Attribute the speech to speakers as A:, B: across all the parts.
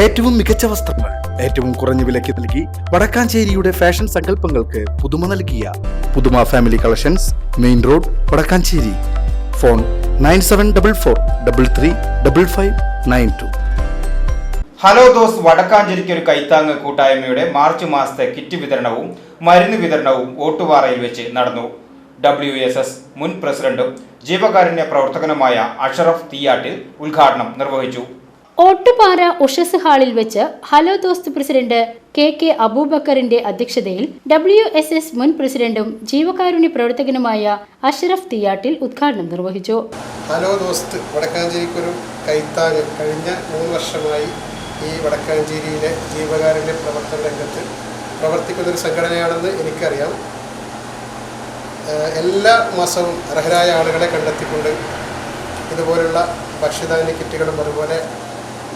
A: ഏറ്റവും മികച്ച വസ്ത്രങ്ങൾ ഏറ്റവും കുറഞ്ഞ വിലയ്ക്ക് നൽകി വടക്കാഞ്ചേരിയുടെ ഫാഷൻ സങ്കല്പങ്ങൾക്ക് പുതുമ നൽകിയ Puthuma family collections main road Vadakkanchery. Phone nine seven double four double three double five nine two.
B: Hello those വടക്കാഞ്ചേരിക്ക് ഒരു കൈത്താങ്ങ് കൂട്ടായ്മയുടെ മാർച്ച് മാസത്തെ കിറ്റ് വിതരണവും മരുന്ന് വിതരണവും ഓട്ടുപാറയിൽ വെച്ച് നടന്നു. ഡബ്ല്യു എസ് എസ് മുൻ പ്രസിഡന്റും ജീവകാരുണ്യ പ്രവർത്തകനുമായ അഷറഫ് തീയാട്ടിൽ ഉദ്ഘാടനം നിർവഹിച്ചു.
C: ഓട്ടുപാറ ഉഷസ് ഹാളിൽ വെച്ച് hello Dost president K K അബൂബക്കറിന്റെ അധ്യക്ഷതയിൽ ഡബ്ല്യു എസ് എസ് മുൻ പ്രസിഡന്റും ജീവകാരുണ്യ പ്രവർത്തകനുമായ അഷ്റഫ് തിയാട്ടിൽ ഉദ്ഘാടനം നിർവഹിച്ചു.
D: ഹലോ ദോസ്ത് വടക്കാഞ്ചേരിക്കൊരു കൈത്താങ് കഴിഞ്ഞ മൂന്ന് വർഷമായി ഈ വടക്കാഞ്ചേരിയിലെ ജീവകാരുണ്യ പ്രവർത്തന രംഗത്ത് പ്രവർത്തിക്കുന്ന ഒരു സംഘടനയാണെന്ന് എനിക്കറിയാം. എല്ലാ മാസവും അർഹരായ ആളുകളെ കണ്ടെത്തിക്കൊണ്ട് ഇതുപോലുള്ള ഭക്ഷ്യധാന്യ കിറ്റുകളും അതുപോലെ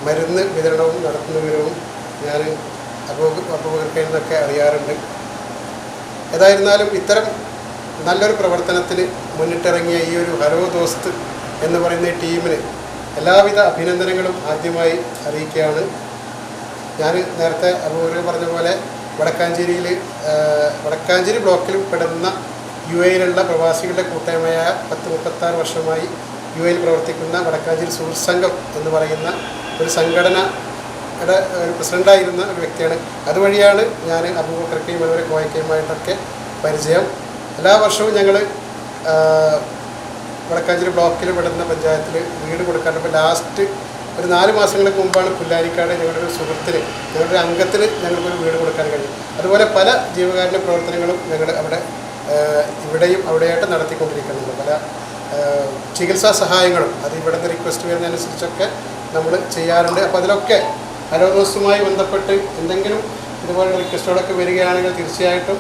D: മരുന്ന് വിതരണവും നടത്തുന്ന വിവരവും ഞാൻ അപകടത്തിൽ നിന്നൊക്കെ അറിയാറുണ്ട്. ഏതായിരുന്നാലും ഇത്തരം നല്ലൊരു പ്രവർത്തനത്തിന് മുന്നിട്ടിറങ്ങിയ ഈ ഒരു ഹലോ ദോസ്ത് എന്ന് പറയുന്ന ടീമിന് എല്ലാവിധ അഭിനന്ദനങ്ങളും ആദ്യമായി അറിയിക്കുകയാണ്. ഞാൻ നേരത്തെ അപൂർവ പറഞ്ഞ പോലെ വടക്കാഞ്ചേരിയിൽ വടക്കാഞ്ചേരി ബ്ലോക്കിൽ പെടുന്ന യു എയിലുള്ള പ്രവാസികളുടെ കൂട്ടായ്മയായ പത്ത് മുപ്പത്താറ് വർഷമായി യു എയിൽ പ്രവർത്തിക്കുന്ന വടക്കാഞ്ചേരി സുഹൃത്ത് സംഘം എന്ന് പറയുന്ന ഒരു സംഘടനയുടെ ഒരു പ്രസിഡന്റായിരുന്ന ഒരു വ്യക്തിയാണ്. അതുവഴിയാണ് ഞാൻ അബൂബക്കർക്കയും അതുപോലെ കോയക്കയുമായിട്ടൊക്കെ പരിചയം. എല്ലാ വർഷവും ഞങ്ങൾ വടക്കാഞ്ചേരി ബ്ലോക്കിൽ പെടുന്ന പഞ്ചായത്തിൽ വീട് കൊടുക്കാറുണ്ട്. ഇപ്പോൾ ലാസ്റ്റ് ഒരു നാല് മാസങ്ങൾക്ക് മുമ്പാണ് പുല്ലാരിക്കാട് ഞങ്ങളുടെ ഒരു സുഹൃത്തിന് ഞങ്ങളുടെ ഒരു അംഗത്തിന് ഞങ്ങൾക്കൊരു വീട് കൊടുക്കാൻ കഴിയും അതുപോലെ പല ജീവകാരുണ്യ പ്രവർത്തനങ്ങളും ഞങ്ങൾ അവിടെ ഇവിടെയും അവിടെയായിട്ട് നടത്തിക്കൊണ്ടിരിക്കുന്നുണ്ട്. പല ചികിത്സാ സഹായങ്ങളും അത് ഇവിടുത്തെ റിക്വസ്റ്റ് വരുന്നതനുസരിച്ചൊക്കെ നമ്മൾ ചെയ്യാറുണ്ട്. അപ്പോൾ അതിലൊക്കെ ഹലോദോസുമായി ബന്ധപ്പെട്ട് എന്തെങ്കിലും ഇതുപോലെ റിക്വസ്റ്റുകളൊക്കെ വരികയാണെങ്കിൽ തീർച്ചയായിട്ടും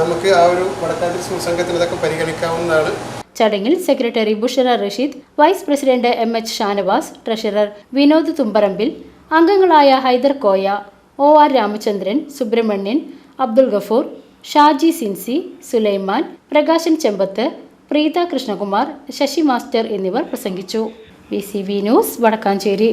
D: നമുക്ക് ആ ഒരു വടക്കാതിരി സംഘത്തിന് ഇതൊക്കെ പരിഗണിക്കാവുന്നതാണ്.
C: ചടങ്ങിൽ secretary Bushara Rasheed vice president M H Shanavas treasurer Vinod Thumbarambil അംഗങ്ങളായ Haider Koya O R Ramachandran Subramanian Abdul Gafoor Shaji Sincy Sulaiman Prakashan Chembath Preetha Krishnakumar Sasi master എന്നിവർ പ്രസംഗിച്ചു. BCB news Vadakkanchery.